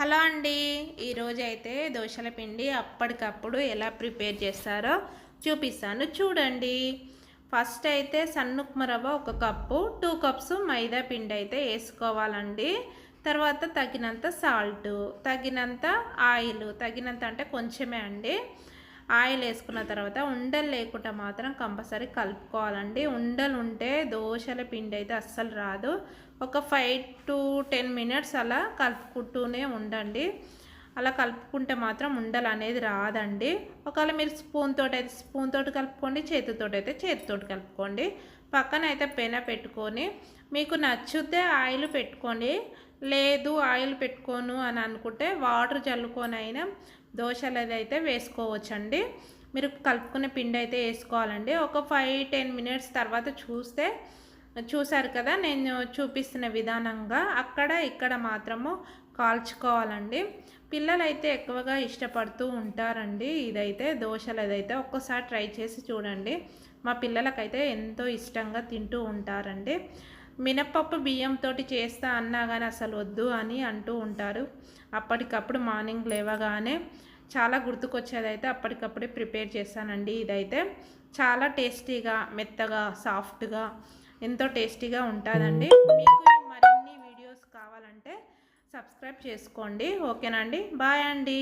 Hello అండి. ఈరోజు అయితే దోశల పిండి అప్పటికప్పుడు ఎలా ప్రిపేర్ చేస్తారో చూపిస్తాను. చూడండి. ఫస్ట్ అయితే సన్నుక్మ రవ్వ ఒక కప్పు టూ కప్స్ మైదా పిండి అయితే వేసుకోవాలండి. తర్వాత తగినంత సాల్ట్ తగినంత ఆయిల్ తగినంత అంటే కొంచెమే అండి. ఆయిల్ వేసుకున్న తర్వాత ఉండలు లేకుండా మాత్రం కంపల్సరీ కలుపుకోవాలండి. ఉండలు ఉంటే దోశల పిండి అయితే అస్సలు రాదు. ఒక ఫైవ్ టు టెన్ మినిట్స్ అలా కలుపుకుంటూనే ఉండండి. అలా కలుపుకుంటే మాత్రం ఉండలు అనేది రాదండి. ఒకవేళ మీరు స్పూన్ తోటి అయితే స్పూన్ తోటి కలుపుకోండి చేతితో అయితే చేతితోటి కలుపుకోండి. పక్కన అయితే పెన పెట్టుకొని మీకు నచ్చితే ఆయిల్ పెట్టుకోండి లేదు ఆయిల్ పెట్టుకోను అని అనుకుంటే వాటర్ చల్లుకొనైనా దోశలు అది అయితే వేసుకోవచ్చండి. మీరు కలుపుకునే పిండి అయితే వేసుకోవాలండి. ఒక ఫైవ్ టెన్ మినిట్స్ తర్వాత చూస్తే చూసారు కదా నేను చూపిస్తున్న విధానంగా అక్కడ ఇక్కడ మాత్రము కాల్చుకోవాలండి. పిల్లలు అయితే ఎక్కువగా ఇష్టపడుతూ ఉంటారండి. ఇదైతే దోశలు అదైతే ఒక్కసారి ట్రై చేసి చూడండి. మా పిల్లలకైతే ఎంతో ఇష్టంగా తింటూ ఉంటారండి. మినప్పప్పు బియ్యంతో చేస్తా అన్నా కానీ అసలు వద్దు అని అంటూ ఉంటారు. అప్పటికప్పుడు మార్నింగ్ లేవగానే చాలా గుర్తుకొచ్చేది అయితే అప్పటికప్పుడే ప్రిపేర్ చేస్తానండి ఇదైతే. చాలా టేస్టీగా మెత్తగా సాఫ్ట్గా ఎంతో టేస్టీగా ఉంటుందండి. మీకు మరిన్ని వీడియోస్ కావాలంటే సబ్స్క్రైబ్ చేసుకోండి. ఓకేనండి. బాయ్ అండి.